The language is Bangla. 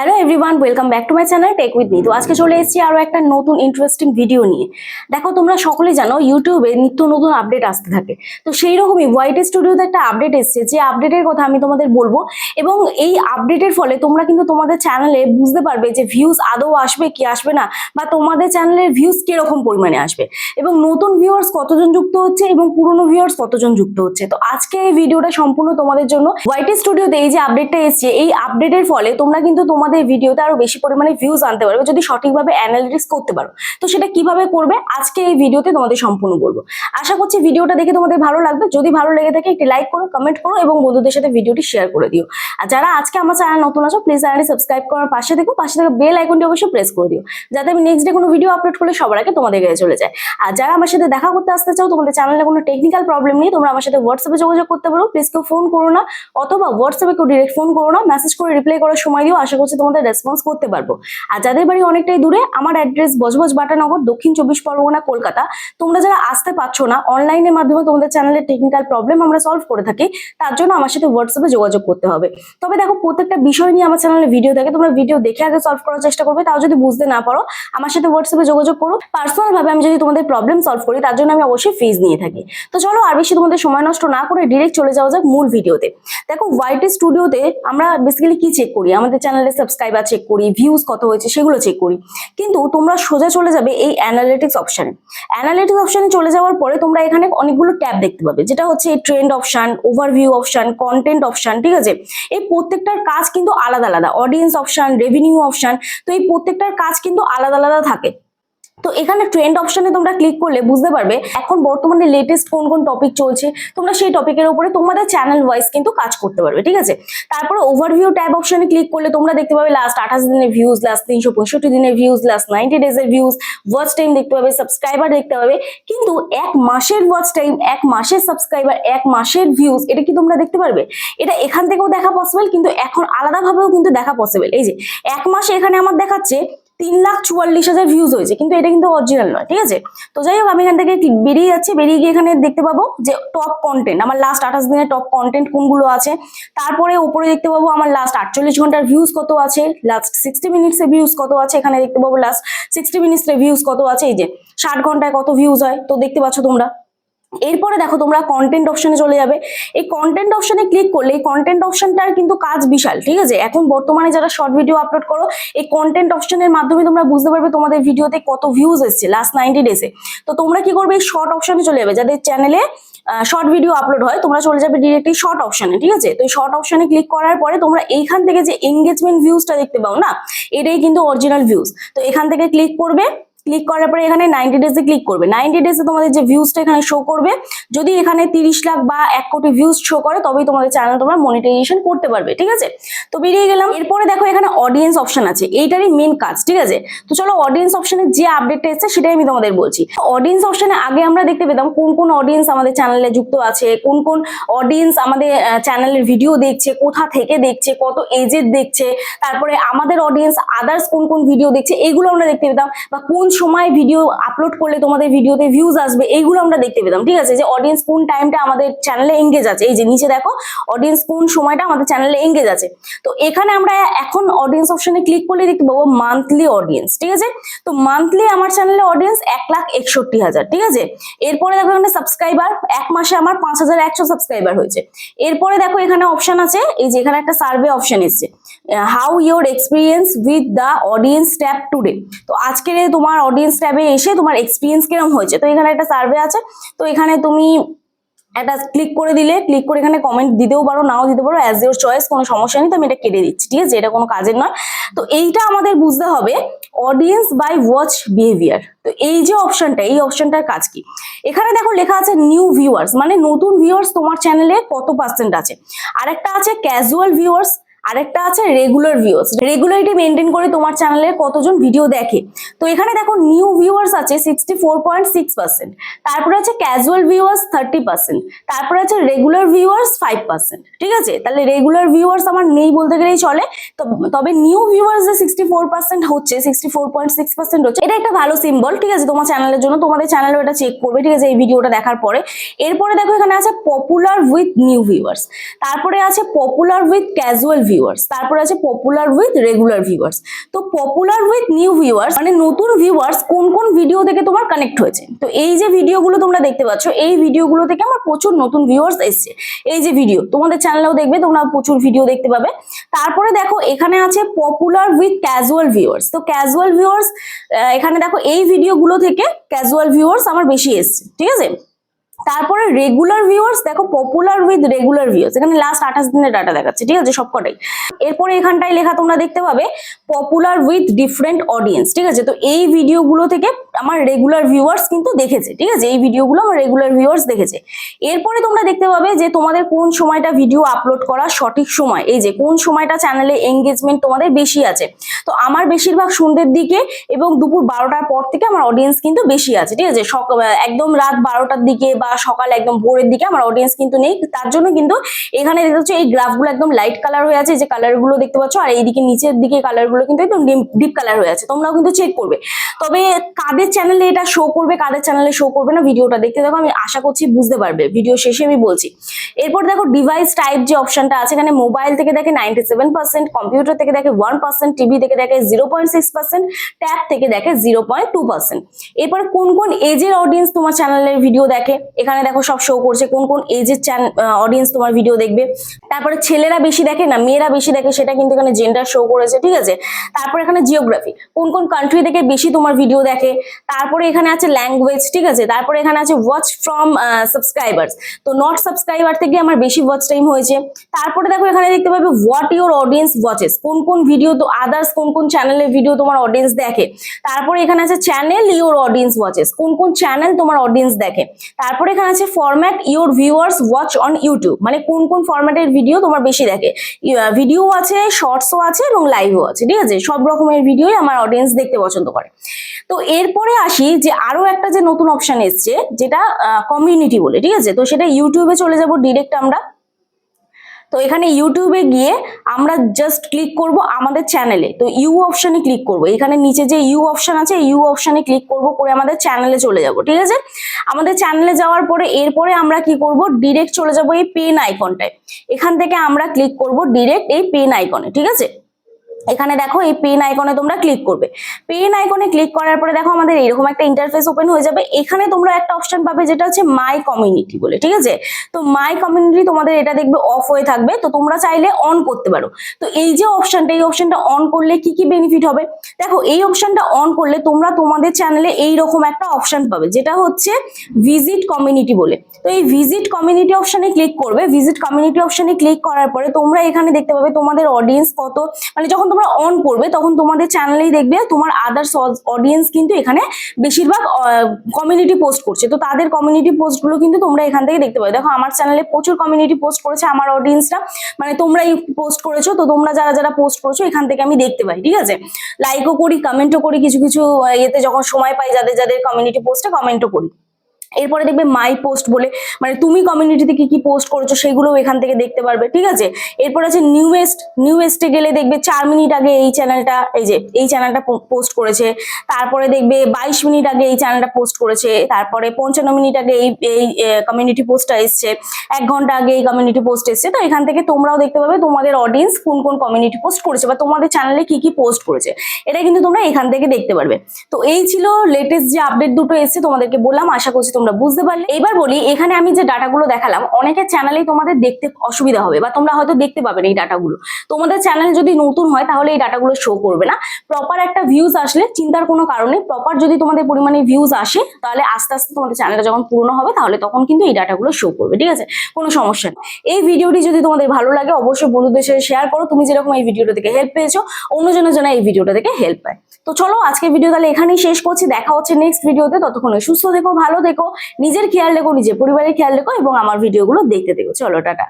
Hello everyone welcome back to my channel tech with me তো আজকে চলে এসেছি আরও একটা নতুন ইন্টারেস্টিং ভিডিও নিয়ে। দেখো, তোমরা সকলেই জানো ইউটিউবে নিত্য নতুন আপডেট আসতে থাকে। তো সেই রকমই হোয়াইট স্টুডিওতে একটা আপডেট এসেছে। যে আপডেটের কথা আমি তোমাদের বলব, এবং এই আপডেটের ফলে তোমরা কিন্তু তোমাদের চ্যানেলে বুঝতে পারবে যে ভিউজ আদৌ আসবে কি আসবে না, বা তোমাদের চ্যানেলের ভিউজ কীরকম পরিমাণে আসবে। এবং নতুন ভিউয়ার্স কতজন যুক্ত হচ্ছে, এবং পুরনো ভিউয়ার্স কতজন যুক্ত হচ্ছে। তো আজকে এই ভিডিওটা সম্পূর্ণ তোমাদের জন্য হোয়াইট স্টুডিওতে এই যে আপডেটটা এসেছে, এই আপডেটের ফলে তোমরা কিন্তু তোমাদের ভিডিওতে আরও বেশি পরিমাণে ভিউজ আনতে পারবে, যদি সঠিকভাবে অ্যানালিটিক্স করতে পারো। তো সেটা কীভাবে করবে? আজকে এই ভিডিওতে তোমাদের সম্পূর্ণ করব আশা করছি ভিডিওটা দেখে তোমাদের ভালো লাগবে। যদি ভালো লেগে থাকে, একটি লাইক করো কমেন্ট করো এবং বন্ধুদের সাথে ভিডিওটি শেয়ার করে দিও। আর যারা আজকে আমার চ্যানেল নতুন আছো প্লিজ চ্যানেলটি সাবস্ক্রাইব করার পাশে দেখো পাশে থেকে বেল আইকনটি অবশ্যই প্রেস করে দিও। যাতে আমি নেক্সট ডে কোনো ভিডিও আপলোড করলে সবার আগে তোমাদের কাছে চলে যায়। আর যারা আমার সাথে দেখা করতে আসতে চাও, তোমাদের চ্যানেলে কোনো টেকনিক্যাল প্রবলেম নেই, তোমরা আমার সাথে হোয়াটসঅ্যাপে যোগাযোগ করতে পারো। প্লিজ কেউ ফোন করো না, অথবা হোয়াটসঅ্যাপে কেউ ডিরেক্ট ফোন করো না। মেসেজ করে রিপ্লাই করার সময় দিও। আশা করছি তোমাদের রেসপন্স করতে পারব। আর যাদের বাড়ি অনেকটাই দূরে, আমার অ্যাড্রেস বজবজ বাটানগর, দক্ষিণ চব্বিশ পরগনা, কলকাতা। তোমরা যারা আসতে পারছ না অনলাইনের মাধ্যমে তোমাদের চ্যানেলের টেকনিক্যাল প্রবলেম আমরা সলভ করে থাকি, তার জন্য আমার সাথে হোয়াটসঅ্যাপে যোগাযোগ করতে হবে। তবে দেখো, প্রত্যেকটা বিষয় নিয়ে আমার চ্যানেলে ভিডিও থাকে তোমরা ভিডিও দেখে আগে সলভ করার চেষ্টা করবে, তাও যদি বুঝতে না পারো, আমার সাথে হোয়াটসঅ্যাপে যোগাযোগ করো। পার্সোনাল ভাবে আমি যদি তোমাদের প্রবলেম সলভ করি, তার জন্য আমি অবশ্যই ফিজ নিয়ে থাকি। তো চলো, আর বেশি তোমাদের সময় নষ্ট না করে ডিরেক্ট চলে যাওয়া যাক মূল ভিডিওতে দেখো হোয়াইট স্টুডিওতে আমরা বেসিক্যালি কি চেক করি? আমাদের চ্যানেলে সাবস্ক্রাইবার চেক করি ভিউজ কত হয়েছে সেগুলো চেক করি। কিন্তু তোমরা সোজা চলে যাবে এই অ্যানালিটিক্স অপশানে অ্যানালিটিক্স অপশানে চলে যাওয়ার পরে তোমরা এখানে অনেকগুলো ট্যাব দেখতে পাবে, যেটা হচ্ছে এই trend option overview option content option ঠিক আছে? এই প্রত্যেকটার কাজ কিন্তু আলাদা আলাদা। অডিয়েন্স অপশান রেভিনিউ অপশান তো এই প্রত্যেকটার কাজ কিন্তু আলাদা আলাদা থাকে। তো এখানে ট্রেন্ড অপশনে তোমরা ক্লিক করলে বুঝতে পারবে এখন বর্তমানে লেটেস্ট কোন কোন টপিক চলছে, তোমরা সেই টপিকের উপরে তোমাদের চ্যানেল ওয়াইজ কিন্তু কাজ করতে পারবে, ঠিক আছে? তারপরে ওভারভিউ ট্যাব অপশনে ক্লিক করলে তোমরা দেখতে পাবে লাস্ট আঠাশ দিনের ভিউজ লাস্ট তিনশো পঁয়ষট্টি দিনের ভিউজ লাস্ট নাইনটি ডেজের ভিউজ ওয়াচ টাইম দেখতে পাবে সাবস্ক্রাইবার দেখতে পাবে। কিন্তু এক মাসের ওয়াচ টাইম এক মাসের সাবস্ক্রাইবার এক মাসের ভিউজ এটা কি তোমরা দেখতে পারবে? এটা এখান থেকেও দেখা পসিবল কিন্তু এখন আলাদাভাবেও কিন্তু দেখা পসিবল এই যে, এক মাসে এখানে আমার দেখাচ্ছে তিন লাখ চুয়াল্লিশ হাজার ভিউজ হয়েছে, কিন্তু এটা কিন্তু অরিজিনাল নয়, ঠিক আছে? তো যাই হোক, আমি এখান থেকে বেরিয়ে যাচ্ছি, বেরিয়ে গিয়ে এখানে দেখতে পাবো যে টপ কন্টেন্ট আমার লাস্ট আঠাশ দিনের টপ কন্টেন্ট কোনগুলো আছে? তারপরে উপরে দেখতে পাবো আমার লাস্ট আটচল্লিশ ঘণ্টার ভিউজ কত আছে? লাস্ট সিক্সটি মিনিটসের ভিউজ কত আছে? এখানে দেখতে পাবো লাস্ট সিক্সটি মিনিটসের ভিউজ কত আছে? এই যে, ষাট ঘন্টায় কত ভিউজ হয়? তো দেখতে পাচ্ছ তোমরা। এরপরে দেখো তোমরা কন্টেন্ট অপশনে চলে যাবে। এই কন্টেন্ট অপশনে ক্লিক করলে এই কন্টেন্ট অপশনটার কিন্তু কাজ বিশাল, ঠিক আছে? এখন বর্তমানে যারা শর্ট ভিডিও আপলোড করো, এই কন্টেন্ট অপশনের মাধ্যমে তোমরা বুঝতে পারবে তোমাদের ভিডিওতে কত ভিউজ এসছে লাস্ট নাইনটি ডেসে তো তোমরা কি করবে? এই শর্ট অপশনে চলে যাবে। যাদের চ্যানেলে শর্ট ভিডিও আপলোড হয়, তোমরা চলে যাবে ডিরেক্টলি শর্ট অপশনে ঠিক আছে? তো এই শর্ট অপশনে ক্লিক করার পরে তোমরা এইখান থেকে যে এঙ্গেজমেন্ট ভিউজটা দেখতে পাও না, এটাই কিন্তু অরিজিনাল ভিউজ তো এখান থেকে ক্লিক করবে ক্লিক করার পরে এখানে নাইনটি ডেজে ক্লিক করবে। নাইনটি ডেজে তোমাদের যে ভিউজটা এখানে শো করবে, যদি এখানে তিরিশ লাখ বা এক কোটি ভিউজ শো করে, তবেই তোমাদের চ্যানেল তোমরা মনিটাইজেশন করতে পারবে, ঠিক আছে? তো বেরিয়ে গেলাম। এরপরে দেখো এখানে অডিয়েন্স অপশন আছে, এইটারই মেন কাজ, ঠিক আছে? তো চলো অডিয়েন্স অপশনে যে আপডেটটা এসেছে সেটাই আমি তোমাদের বলছি। অডিয়েন্স অপশনে আগে আমরা দেখতে পেতাম কোন কোন অডিয়েন্স আমাদের চ্যানেলে যুক্ত আছে, কোন কোন অডিয়েন্স আমাদের চ্যানেলের ভিডিও দেখছে, কোথা থেকে দেখছে, কত এজের দেখছে, তারপরে আমাদের অডিয়েন্স আদার্স কোন কোন ভিডিও দেখছে, এগুলো আমরা দেখতে পেতাম, বা কোন সময় ভিডিও আপলোড করলে তোমাদের ভিডিওতে ভিউজ আসবে এইগুলো আমরা দেখতে পেতাম, ঠিক আছে? যে অডিয়েন্স কোন টাইমটা আমাদের চ্যানেলে এঙ্গেজ আছে, এই যে নিচে দেখো অডিয়েন্স কোন সময়টা আমাদের চ্যানেলে এঙ্গেজ আছে। তো এখানে আমরা এখন অডিয়েন্স অপশনে ক্লিক করলে দেখতে পাবো মান্থলি অডিয়েন্স ঠিক আছে? তো মান্থলি আমার চ্যানেলে অডিয়েন্স এক লাখ একষট্টি হাজার, ঠিক আছে? এরপরে দেখো এখানে সাবস্ক্রাইবার এক মাসে আমার পাঁচ হাজার একশো সাবস্ক্রাইবার হয়েছে। এরপরে দেখো এখানে অপশন আছে, এই যে এখানে একটা সার্ভে অপশন এসছে। How your experience with the audience tab today তো আজকের তোমার অডিয়েন্স ট্যাবে এসে তোমার এক্সপিরিয়েন্স কীরকম হয়েছে? তো এখানে একটা সার্ভে আছে। তো এখানে তুমি একটা ক্লিক করে দিলে ক্লিক করে এখানে কমেন্ট দিতেও পারো, নাও দিতে পারো অ্যাজ ইউর চয়েস কোনো সমস্যা নেই, তো আমি এটা কেটে দিচ্ছি, ঠিক আছে? এটা কোনো কাজের নয়। তো এইটা আমাদের বুঝতে হবে অডিয়েন্স বাই ওয়াচ বিহেভিয়ার তো এই যে অপশনটা এই অপশনটার কাজ কি? এখানে দেখো লেখা আছে নিউ ভিউয়ার্স মানে নতুন ভিউয়ার্স তোমার চ্যানেলে কত পার্সেন্ট আছে? আরেকটা আছে ক্যাজুয়াল ভিউয়ার্স আরেকটা আছে রেগুলার ভিউয়ার্স রেগুলারিটি মেনটেন করে তোমার চ্যানেলে কতজন ভিডিও দেখে। তো এখানে দেখো নিউ ভিউয়ার্স আছে সিক্সটি ফোর পয়েন্ট তারপরে আছে ক্যাজুয়াল ভিউয়ার্স থার্টি পার্সেন্ট তারপরে আছে রেগুলার ভিউয়ার্স ফাইভ পার্সেন্ট ঠিক আছে? তাহলে রেগুলার ভিউয়ার্স আমার নেই বলতে গেলেই চলে। তবে নিউ ভিউয়ার্স যে সিক্সটি ফোর পার্সেন্ট হচ্ছে sixty four point six percent হচ্ছে, এটা একটা ভালো সিম্বল ঠিক আছে? তোমার চ্যানেলের জন্য তোমাদের চ্যানেলও এটা চেক করবে, ঠিক আছে? এই ভিডিওটা দেখার পরে। এরপরে দেখো এখানে আছে পপুলার উইথ নিউ ভিউয়ার্স তারপরে আছে পপুলার উইথ ক্যাজুয়াল ভিউয়ার্স তারপর আছে পপুলার উইথ রেগুলার ভিউয়ার্স তো পপুলার উইথ নিউ ভিউয়ার্স মানে নতুন ভিউয়ার্স কোন কোন ভিডিও থেকে তোমার কানেক্ট হয়েছে? তো এই যে ভিডিওগুলো তোমরা দেখতে পাচ্ছ, এই ভিডিওগুলো থেকে আমার প্রচুর নতুন ভিউয়ার্স এসছে। এই যে ভিডিও তোমাদের চ্যানেলেও দেখবে তোমরা প্রচুর ভিডিও দেখতে পাবে। তারপরে দেখো, এখানে আছে পপুলার উইথ ক্যাজুয়াল ভিউয়ার্স তো ক্যাজুয়াল ভিউয়ার্স এখানে দেখো, এই ভিডিওগুলো থেকে ক্যাজুয়াল ভিউয়ার্স আমার বেশি এসছে, ঠিক আছে? তারপরে রেগুলার ভিউয়ার্স দেখো পপুলার উইথ রেগুলার ভিউয়ার্স এখানে লাস্ট আঠাশ দিনের ডাটা দেখাচ্ছে, ঠিক আছে? সবকটাই। এরপরে এখানটায় লেখা তোমরা দেখতে পাবে পপুলার উইথ ডিফারেন্ট অডিয়েন্স ঠিক আছে? তো এই ভিডিওগুলো থেকে আমার রেগুলার ভিউয়ার্স কিন্তু দেখেছে, ঠিক আছে? এই ভিডিওগুলো আমার রেগুলার ভিউয়ার্স দেখেছে। এরপরে তোমরা দেখতে পাবে যে তোমাদের কোন সময়টা ভিডিও আপলোড করা সঠিক সময়, এই যে কোন সময়টা চ্যানেলে এঙ্গেজমেন্ট তোমাদের বেশি আছে। তো আমার বেশিরভাগ সন্ধ্যের দিকে এবং দুপুর বারোটার পর থেকে আমার অডিয়েন্স কিন্তু বেশি আছে, ঠিক আছে? একদম রাত বারোটার দিকে বা সকাল একদম ভোরের দিকে আমার অডিয়েন্স কিন্তু নেই। তার জন্য কিন্তু এখানে দেখতে পাচ্ছ এই গ্রাফগুলো একদম লাইট কালার হয়ে আছে, যে কালারগুলো দেখতে পাচ্ছ, আর এইদিকে নিচের দিকে কালারগুলো কিন্তু একদম ডিপ কালার হয়ে আছে। তোমরাও কিন্তু চেক করবে। তবে কাদের চ্যানেলে এটা শো করবে, কাদের চ্যানেলে শো করবে না, ভিডিওটা দেখতে দেখো আমি আশা করছি বুঝতে পারবে। ভিডিও শেষে আমি বলছি। এরপর দেখো ডিভাইস টাইপ যে অপশনটা আছে, এখানে মোবাইল থেকে দেখে নাইনটি সেভেন পার্সেন্ট কম্পিউটার থেকে দেখে ওয়ান পার্সেন্ট টিভি থেকে দেখে zero point six percent tab থেকে দেখে জিরো পয়েন্ট টু পার্সেন্ট এরপরে কোন কোন এজের অডিয়েন্স তোমার চ্যানেলের ভিডিও দেখে? এখানে দেখো সব শো করছে, কোন কোন এজের অডিয়েন্স তোমার ভিডিও দেখবে। তারপরে ছেলেরা বেশি দেখে না, মেয়েরা বেশি দেখে, সেটা কিন্তু এখানে জেন্ডার শো করেছে, ঠিক আছে? তারপরে এখানে জিওগ্রাফি কোন কোন কান্ট্রি থেকে বেশি তোমার ভিডিও দেখে? তারপরে এখানে আছে ল্যাঙ্গুয়েজ ঠিক আছে? তারপরে এখানে আছে ওয়াচ ফ্রম সাবস্ক্রাইবার্স তো নট সাবস্ক্রাইবার থেকে আমার বেশি ওয়াচ টাইম হয়েছে। তারপরে দেখো এখানে দেখতে পাবে হোয়াট ইউর অডিয়েন্স ওয়াচেস কোন কোন ভিডিও তো আদার্স কোন কোন চ্যানেলের ভিডিও তোমার অডিয়েন্স দেখে। তারপরে এখানে আছে চ্যানেল ইউর অডিয়েন্স ওয়াচেস কোন কোন চ্যানেল তোমার অডিয়েন্স দেখে। তারপরে এখানে আছে format your viewers watch on YouTube মানে কোন কোন ফরম্যাটের ভিডিও তোমার বেশি দেখে। ভিডিও আছে শর্টসও আছে এবং লাইভও আছে। ঠিক আছে? সব রকমের ভিডিওই আমার অডিয়েন্স দেখতে পছন্দ করে। তো এরপরে আসি যে আরও একটা যে নতুন অপশন এসছে, যেটা কমিউনিটি বলে, ঠিক আছে? তো সেটা ইউটিউবে চলে যাব ডিরেক্ট আমরা। তো এখানে ইউটিউবে গিয়ে আমরা জাস্ট ক্লিক করব আমাদের চ্যানেলে তো ইউ অপশনে ক্লিক করব। এখানে নিচে যে ইউ অপশন আছে ইউ অপশনে ক্লিক করব করে আমাদের চ্যানেলে চলে যাব, ঠিক আছে? আমাদের চ্যানেলে যাওয়ার পরে এরপরে আমরা কি করব? ডিরেক্ট চলে যাব এই পেন আইকনটায় এখান থেকে আমরা ক্লিক করব ডিরেক্ট এই পেন আইকনে ঠিক আছে? এখানে দেখো এই পেন আইকনে তোমরা ক্লিক করবে। পেন আইকনে ক্লিক করার পরে দেখো আমাদের এরকম একটা ইন্টারফেস ওপেন হয়ে যাবে। এখানে তোমরা একটা অপশন পাবে যেটা হচ্ছে মাই কমিউনিটি বলে, ঠিক আছে? তো মাই কমিউনিটি তোমাদের এটা দেখবে অফ হয়ে থাকবে। তো তোমরা চাইলে অন করতে পারো। তো এই যে অপশনটা এই অপশনটা অন করলে কি কি বেনিফিট হবে? দেখো, এই অপশনটা অন করলে তোমরা তোমাদের চ্যানেলে এই রকম একটা অপশন পাবে, যেটা হচ্ছে ভিজিট কমিউনিটি বলে। তো এই ভিজিট কমিউনিটি অপশনে ক্লিক করবে। ভিজিট কমিউনিটি অপশনে ক্লিক করার পরে তোমরা এখানে দেখতে পাবে তোমাদের অডিয়েন্স কত। মানে যখন তোমরা অন করবে, তখন তোমাদের চ্যানেলেই দেখবে তোমার আদার্স অডিয়েন্স কিন্তু এখানে বেশিরভাগ কমিউনিটি পোস্ট করছে। তো তাদের কমিউনিটি পোস্টগুলো কিন্তু তোমরা এখান থেকে দেখতে পাবে। দেখো, আমার চ্যানেলে প্রচুর কমিউনিটি পোস্ট করেছে আমার অডিয়েন্সরা মানে তোমরাই পোস্ট করেছ, তো তোমরা যারা যারা পোস্ট করেছ, এখান থেকে আমি দেখতে পাই, ঠিক আছে? লাইকও করি কমেন্টও করি, কিছু কিছু ইয়েতে যখন সময় পাই, যাদের যাদের কমিউনিটি পোস্টে কমেন্টও করি। এরপরে দেখবে মাই পোস্ট বলে মানে তুমি কমিউনিটিতে কি কি পোস্ট করেছ সেগুলো এখান থেকে দেখতে পারবে, ঠিক আছে? এরপর আছে নিউয়েস্ট নিউয়েস্টে গেলে দেখবে চার মিনিট আগে এই চ্যানেলটা এই যে, এই চ্যানেলটা পোস্ট করেছে। তারপরে দেখবে বাইশ মিনিট আগে এই চ্যানেলটা পোস্ট করেছে। তারপরে পঞ্চান্ন মিনিট আগে এই এই কমিউনিটি পোস্টটা এসছে। এক ঘণ্টা আগে এই কমিউনিটি পোস্ট এসছে। তো এখান থেকে তোমরাও দেখতে পাবে তোমাদের অডিয়েন্স কোন কোন কমিউনিটি পোস্ট করেছে বা তোমাদের চ্যানেলে কি কি পোস্ট করেছে। এটা কিন্তু তোমরা এখান থেকে দেখতে পারবে। তো এই ছিল লেটেস্ট যে আপডেট দুটো এসছে তোমাদেরকে বললাম। আশা করছি তোমরা বুঝতে পারলে। এবার বলি, এখানে আমি যে ডাটাগুলো দেখালাম, অনেকের চ্যানেলেই তোমাদের দেখতে অসুবিধা হবে, বা তোমরা হয়তো দেখতে পাবে না এই ডাটাগুলো। তোমাদের চ্যানেল যদি নতুন হয়, তাহলে এই ডাটাগুলো শো করবে না। প্রপার একটা ভিউজ আসলে চিন্তার কোনো কারণে প্রপার যদি তোমাদের পরিমাণে ভিউজ আসে, তাহলে আস্তে আস্তে তোমাদের চ্যানেলটা যখন পুরনো হবে, তাহলে তখন কিন্তু এই ডাটাগুলো শো করবে, ঠিক আছে? কোনো সমস্যা নেই। এই ভিডিওটি যদি তোমাদের ভালো লাগে, অবশ্যই বন্ধুদের সাথে শেয়ার করো। তুমি যেরকম এই ভিডিওটা থেকে হেল্প পেয়েছ, অন্যজনের জন্য এই ভিডিওটা থেকে হেল্প পায়। তো চলো আজকে ভিডিও তাহলে এখানেই শেষ করছি। দেখা হচ্ছে নেক্সট ভিডিওতে ততক্ষণে সুস্থ দেখো ভালো দেখো নিজের খেয়াল রেখো, নিজের পরিবারের খেয়াল রেখো এবং আমার ভিডিওগুলো দেখতে দেখো চলো, টাটা।